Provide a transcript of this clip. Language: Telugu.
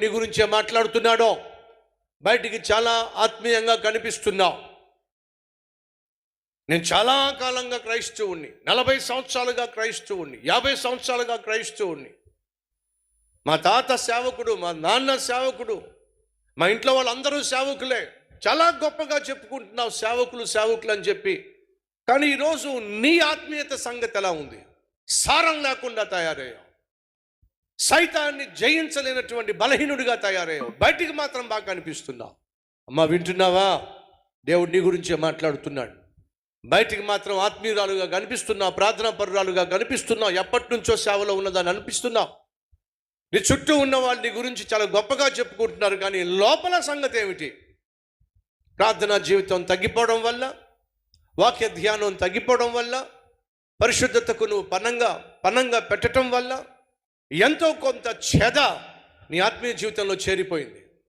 దేవుడు నీ గురించే మాట్లాడుతున్నాడో బయటికి చాలా ఆత్మీయంగా కనిపిస్తున్నావు నేను చాలా కాలంగా క్రైస్తవుణ్ణి నలభై సంవత్సరాలుగా క్రైస్తవుణ్ణి యాభై సంవత్సరాలుగా క్రైస్తవుణ్ణి. మా తాత సేవకుడు మా నాన్న సేవకుడు మా ఇంట్లో వాళ్ళందరూ సేవకులే. చాలా గొప్పగా చెప్పుకుంటున్నావు సేవకులు సేవకులు అని చెప్పి. కానీ ఈరోజు నీ ఆత్మీయత సంగతి ఎలా ఉంది? సారం లేకుండా తయారయ్యావు. సైతాన్ని జయించలేనటువంటి బలహీనుడిగా తయారయ్యావు. బయటికి మాత్రం బాగా కనిపిస్తున్నావు అమ్మ వింటున్నావా? దేవుడు నీ గురించే మాట్లాడుతున్నాడు. బయటికి మాత్రం ఆత్మీయురాలుగా కనిపిస్తున్నావు ప్రార్థనా పరురాలుగా కనిపిస్తున్నావు. ఎప్పటి నుంచో సేవలో ఉన్నదని అనిపిస్తున్నావు. నీ చుట్టూ ఉన్న వాళ్ళని నీ గురించి చాలా గొప్పగా చెప్పుకుంటున్నారు కానీ లోపల సంగతి ఏమిటి? ప్రార్థనా జీవితం తగ్గిపోవడం వల్ల వాక్య ధ్యానం తగ్గిపోవడం వల్ల పరిశుద్ధతకు నువ్వు పనంగా పనంగా పెట్టడం వల్ల ఎంతో కొంత చెద నీ ఆత్మీయ జీవితంలో చేరిపోయింది.